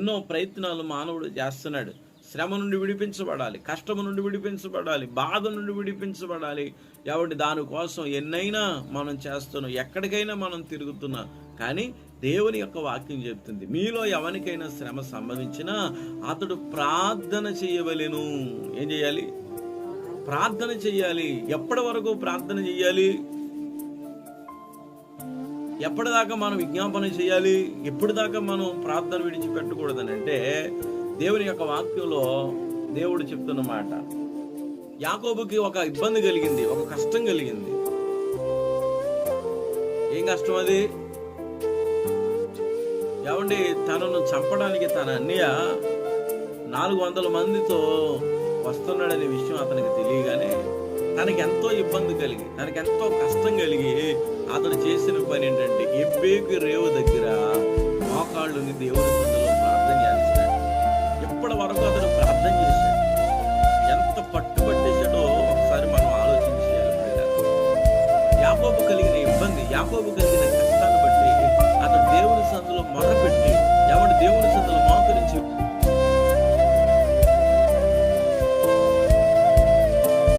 ఎన్నో ప్రయత్నాలు మానవుడు చేస్తున్నాడు. శ్రమ నుండి విడిపించబడాలి కష్టం నుండి విడిపించబడాలి బాధ నుండి విడిపించబడాలి. ఎవరి దానికోసం ఎన్నైనా మనం చేస్తున్నాం ఎక్కడికైనా మనం తిరుగుతున్నాం. కానీ దేవుని యొక్క వాక్యం చెప్తుంది మీలో ఎవరికైనా శ్రమ సంబంధించినా అతడు ప్రార్థన చేయవలెను. ఏం చేయాలి? ప్రార్థన చేయాలి. ఎప్పటి వరకు ప్రార్థన చేయాలి? ఎప్పటిదాకా మనం విజ్ఞాపన చేయాలి? ఎప్పటిదాకా మనం ప్రార్థన విడిచిపెట్టకూడదని అంటే దేవుని యొక్క వాక్యంలో దేవుడు చెప్తున్న మాట. యాకోబుకి ఒక ఇబ్బంది కలిగింది ఒక కష్టం కలిగింది. ఏం కష్టం అది? ఏమండి తనను చంపడానికి తన అన్నయ్య నాలుగు వందల మందితో వస్తున్నాడనే విషయం అతనికి తెలియగానే తనకి ఎంతో ఇబ్బంది కలిగి తనకి ఎంతో కష్టం కలిగి అతడు చేసిన పని ఏంటంటే రేవు దగ్గర మోకాళ్ళుని దేవుని సన్నిధిలో ప్రార్థన చేస్తాడు ఇప్పటి వరకు అతను ప్రార్థన చేశాడు. ఎంత పట్టుబట్టేశాడో ఒకసారి మనం ఆలోచించాలి యాకోబు కలిగిన ఇబ్బంది యాకోబు కలిగిన కష్టాన్ని బట్టి అతను దేవుని సందులో మొరపెట్టి